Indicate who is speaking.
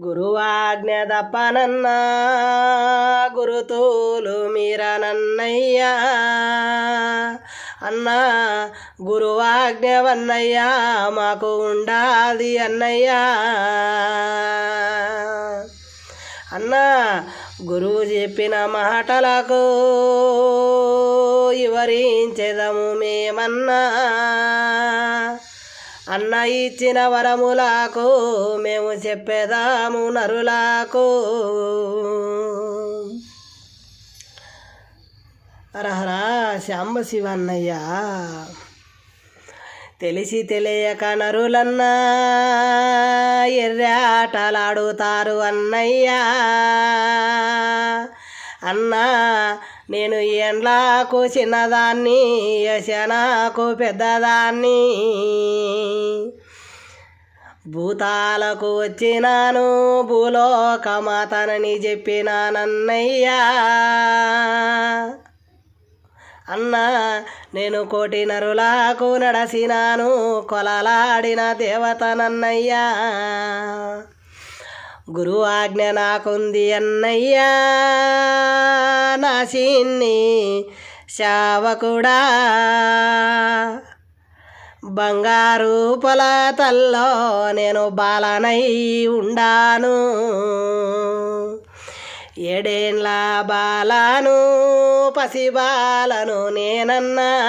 Speaker 1: గురువాజ్ఞ తప్పనన్నా గురుతూలు మీరనన్నయ్యా. అన్నా గురువాజ్ఞ వన్నయ్యా మాకు ఉండాలి అన్నయ్యా. అన్నా గురువు చెప్పిన మాటలకు వివరించెదము మేమన్నా. అన్న ఇచ్చిన వరములకు మేము చెప్పేదాము నరులకు. అరహరా శాంబ శివన్నయ్య. తెలిసి తెలియక నరులన్నా ఎర్రాటలాడుతారు అన్నయ్యా. అన్నా నేను ఎండ్లకు చిన్నదాన్ని యశనాకు పెద్దదాన్ని. భూతాలకు వచ్చినాను భూలోకమాతనని చెప్పినానన్నయ్యా. అన్నా నేను కోటి నరులకు నడసినాను కొలలాడిన దేవతనన్నయ్యా. గురు ఆజ్ఞ నాకుంది అన్నయ్యా. నా సిన్ని శావకుడా. బంగారు పొలతల్లో నేను బాలనై ఉండాను. ఏడేండ్ల బాలను పసిబాలను నేనన్నా.